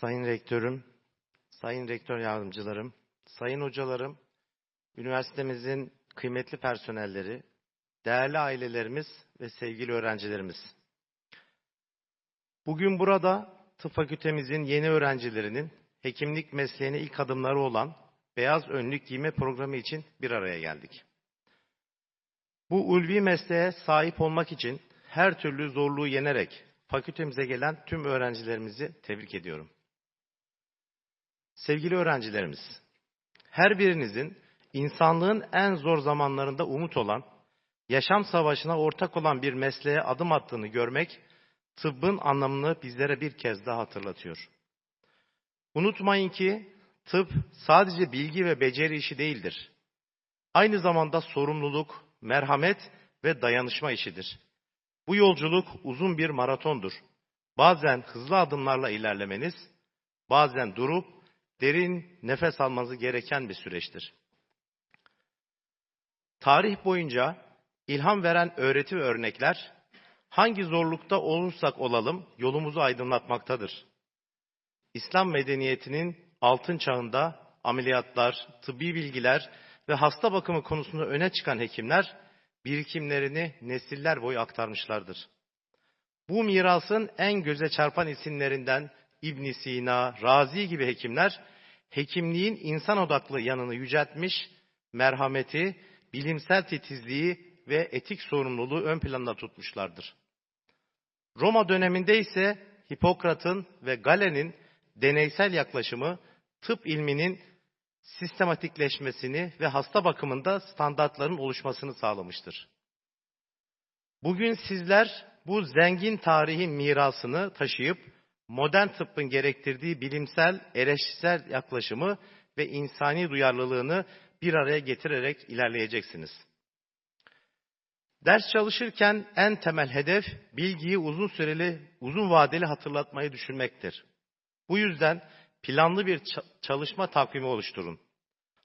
Sayın Rektörüm, Sayın Rektör Yardımcılarım, Sayın Hocalarım, üniversitemizin kıymetli personelleri, değerli ailelerimiz ve sevgili öğrencilerimiz. Bugün burada tıp fakültemizin yeni öğrencilerinin hekimlik mesleğine ilk adımları olan beyaz önlük giyme programı için bir araya geldik. Bu ulvi mesleğe sahip olmak için her türlü zorluğu yenerek fakültemize gelen tüm öğrencilerimizi tebrik ediyorum. Sevgili öğrencilerimiz, her birinizin insanlığın en zor zamanlarında umut olan, yaşam savaşına ortak olan bir mesleğe adım attığını görmek, tıbbın anlamını bizlere bir kez daha hatırlatıyor. Unutmayın ki tıp sadece bilgi ve beceri işi değildir. Aynı zamanda sorumluluk, merhamet ve dayanışma işidir. Bu yolculuk uzun bir maratondur. Bazen hızlı adımlarla ilerlemeniz, bazen durup derin nefes almanızı gereken bir süreçtir. Tarih boyunca ilham veren öğreti ve örnekler hangi zorlukta olursak olalım yolumuzu aydınlatmaktadır. İslam medeniyetinin altın çağında ameliyatlar, tıbbi bilgiler ve hasta bakımı konusunda öne çıkan hekimler birikimlerini nesiller boyu aktarmışlardır. Bu mirasın en göze çarpan isimlerinden İbn Sina, Razi gibi hekimler hekimliğin insan odaklı yanını yüceltmiş, merhameti, bilimsel titizliği ve etik sorumluluğu ön planda tutmuşlardır. Roma döneminde ise Hipokrat'ın ve Galen'in deneysel yaklaşımı tıp ilminin sistematikleşmesini ve hasta bakımında standartların oluşmasını sağlamıştır. Bugün sizler bu zengin tarihin mirasını taşıyıp modern tıbbın gerektirdiği bilimsel, eleştirisel yaklaşımı ve insani duyarlılığını bir araya getirerek ilerleyeceksiniz. Ders çalışırken en temel hedef bilgiyi uzun süreli, uzun vadeli hatırlatmayı düşünmektir. Bu yüzden planlı bir çalışma takvimi oluşturun.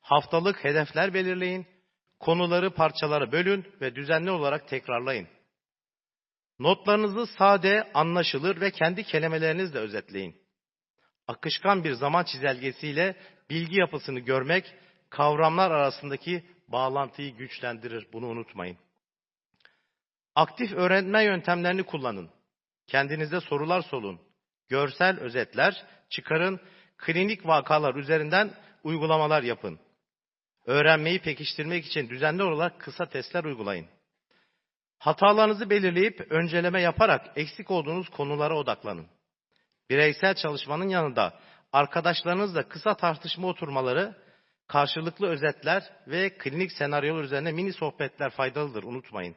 Haftalık hedefler belirleyin, konuları parçalara bölün ve düzenli olarak tekrarlayın. Notlarınızı sade, anlaşılır ve kendi kelimelerinizle özetleyin. Akışkan bir zaman çizelgesiyle bilgi yapısını görmek, kavramlar arasındaki bağlantıyı güçlendirir. Bunu unutmayın. Aktif öğrenme yöntemlerini kullanın. Kendinize sorular sorun. Görsel özetler çıkarın. Klinik vakalar üzerinden uygulamalar yapın. Öğrenmeyi pekiştirmek için düzenli olarak kısa testler uygulayın. Hatalarınızı belirleyip önceleme yaparak eksik olduğunuz konulara odaklanın. Bireysel çalışmanın yanında arkadaşlarınızla kısa tartışma oturmaları, karşılıklı özetler ve klinik senaryolar üzerine mini sohbetler faydalıdır unutmayın.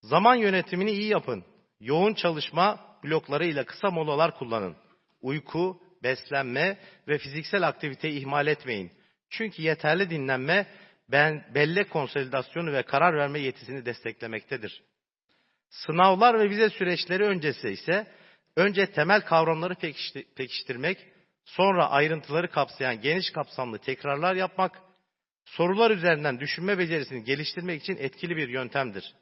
Zaman yönetimini iyi yapın. Yoğun çalışma blokları ile kısa molalar kullanın. Uyku, beslenme ve fiziksel aktiviteyi ihmal etmeyin. Çünkü yeterli dinlenme ben, bellek konsolidasyonu ve karar verme yetisini desteklemektedir. Sınavlar ve vize süreçleri öncesi ise önce temel kavramları pekiştirmek, sonra ayrıntıları kapsayan geniş kapsamlı tekrarlar yapmak, sorular üzerinden düşünme becerisini geliştirmek için etkili bir yöntemdir.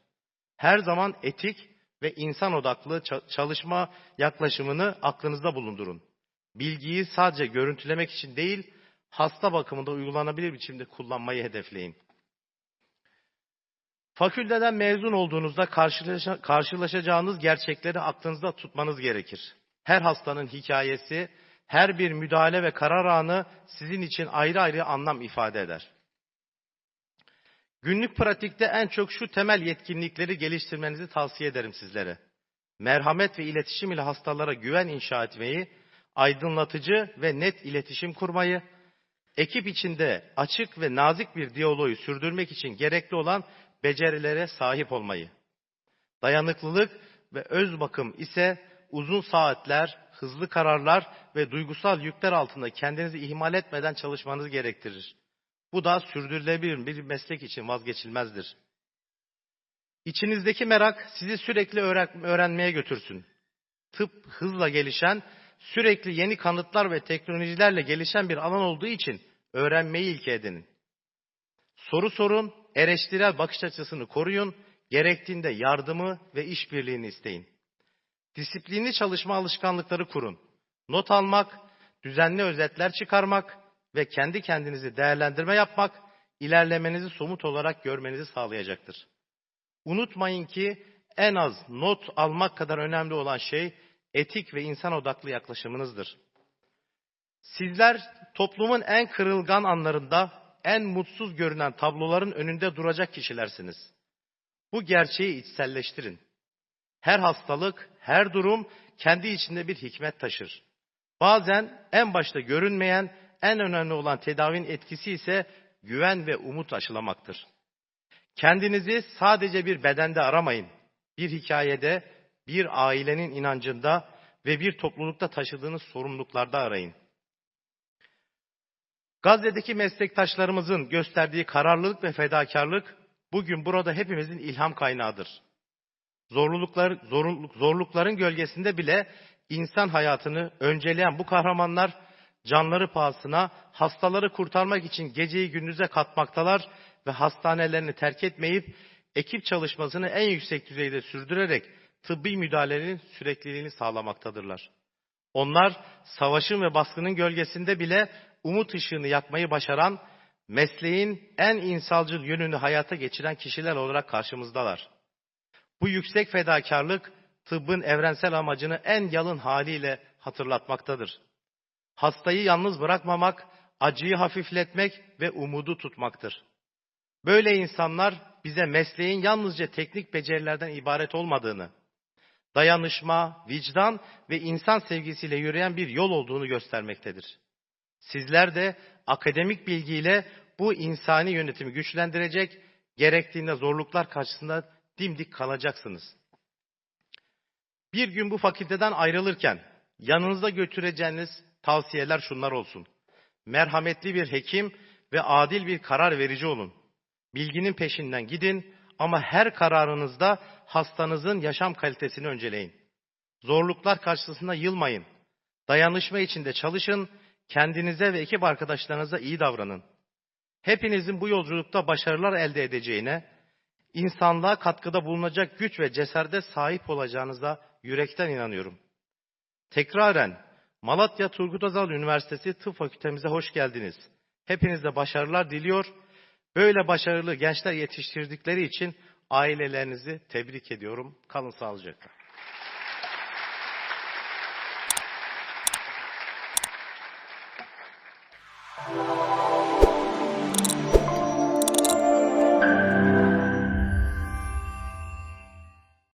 Her zaman etik ve insan odaklı çalışma yaklaşımını aklınızda bulundurun. Bilgiyi sadece görüntülemek için değil, hasta bakımında uygulanabilir biçimde kullanmayı hedefleyin. Fakülteden mezun olduğunuzda karşılaşa, karşılaşacağınız gerçekleri aklınızda tutmanız gerekir. Her hastanın hikayesi, her bir müdahale ve karar anı sizin için ayrı ayrı anlam ifade eder. Günlük pratikte en çok şu temel yetkinlikleri geliştirmenizi tavsiye ederim sizlere. Merhamet ve iletişim ile hastalara güven inşa etmeyi, aydınlatıcı ve net iletişim kurmayı, ekip içinde açık ve nazik bir diyaloğu sürdürmek için gerekli olan becerilere sahip olmayı. Dayanıklılık ve öz bakım ise uzun saatler, hızlı kararlar ve duygusal yükler altında kendinizi ihmal etmeden çalışmanız gerektirir. Bu da sürdürülebilir bir meslek için vazgeçilmezdir. İçinizdeki merak sizi sürekli öğrenmeye götürsün. Tıp hızla gelişen sürekli yeni kanıtlar ve teknolojilerle gelişen bir alan olduğu için öğrenmeyi ilke edinin. Soru sorun, eleştirel bakış açısını koruyun, gerektiğinde yardımı ve işbirliğini isteyin. Disiplinli çalışma alışkanlıkları kurun. not almak, düzenli özetler çıkarmak ve kendi kendinizi değerlendirme yapmak, ilerlemenizi somut olarak görmenizi sağlayacaktır. Unutmayın ki en az not almak kadar önemli olan şey etik ve insan odaklı yaklaşımınızdır. Sizler toplumun en kırılgan anlarında, en mutsuz görünen tabloların önünde duracak kişilersiniz. Bu gerçeği içselleştirin. Her hastalık, her durum kendi içinde bir hikmet taşır. Bazen en başta görünmeyen, en önemli olan tedavinin etkisi ise güven ve umut aşılamaktır. Kendinizi sadece bir bedende aramayın. Bir hikayede, bir ailenin inancında ve bir toplulukta taşıdığınız sorumluluklarda arayın. Gazze'deki meslektaşlarımızın gösterdiği kararlılık ve fedakarlık bugün burada hepimizin ilham kaynağıdır. Zorluklar, zorluk, zorlukların gölgesinde bile insan hayatını önceleyen bu kahramanlar canları pahasına hastaları kurtarmak için geceyi gündüze katmaktalar ve hastanelerini terk etmeyip ekip çalışmasını en yüksek düzeyde sürdürerek tıbbi müdahalenin sürekliliğini sağlamaktadırlar. Onlar savaşın ve baskının gölgesinde bile umut ışığını yakmayı başaran, mesleğin en insancıl yönünü hayata geçiren kişiler olarak karşımızdalar. Bu yüksek fedakarlık tıbbın evrensel amacını en yalın haliyle hatırlatmaktadır. Hastayı yalnız bırakmamak, acıyı hafifletmek ve umudu tutmaktır. Böyle insanlar bize mesleğin yalnızca teknik becerilerden ibaret olmadığını, dayanışma, vicdan ve insan sevgisiyle yürüyen bir yol olduğunu göstermektedir. Sizler de akademik bilgiyle bu insani yönetimi güçlendirecek, gerektiğinde zorluklar karşısında dimdik kalacaksınız. Bir gün bu fakülteden ayrılırken yanınızda götüreceğiniz tavsiyeler şunlar olsun. Merhametli bir hekim ve adil bir karar verici olun. Bilginin peşinden gidin ama her kararınızda hastanızın yaşam kalitesini önceleyin. Zorluklar karşısında yılmayın. Dayanışma içinde çalışın, kendinize ve ekip arkadaşlarınıza iyi davranın. Hepinizin bu yolculukta başarılar elde edeceğine, insanlığa katkıda bulunacak güç ve cesarete sahip olacağınıza yürekten inanıyorum. Tekraren Malatya Turgut Özal Üniversitesi Tıp Fakültemize hoş geldiniz. Hepinize başarılar diliyor. Böyle başarılı gençler yetiştirdikleri için ailelerinizi tebrik ediyorum. Kalın sağlıcakla. Thank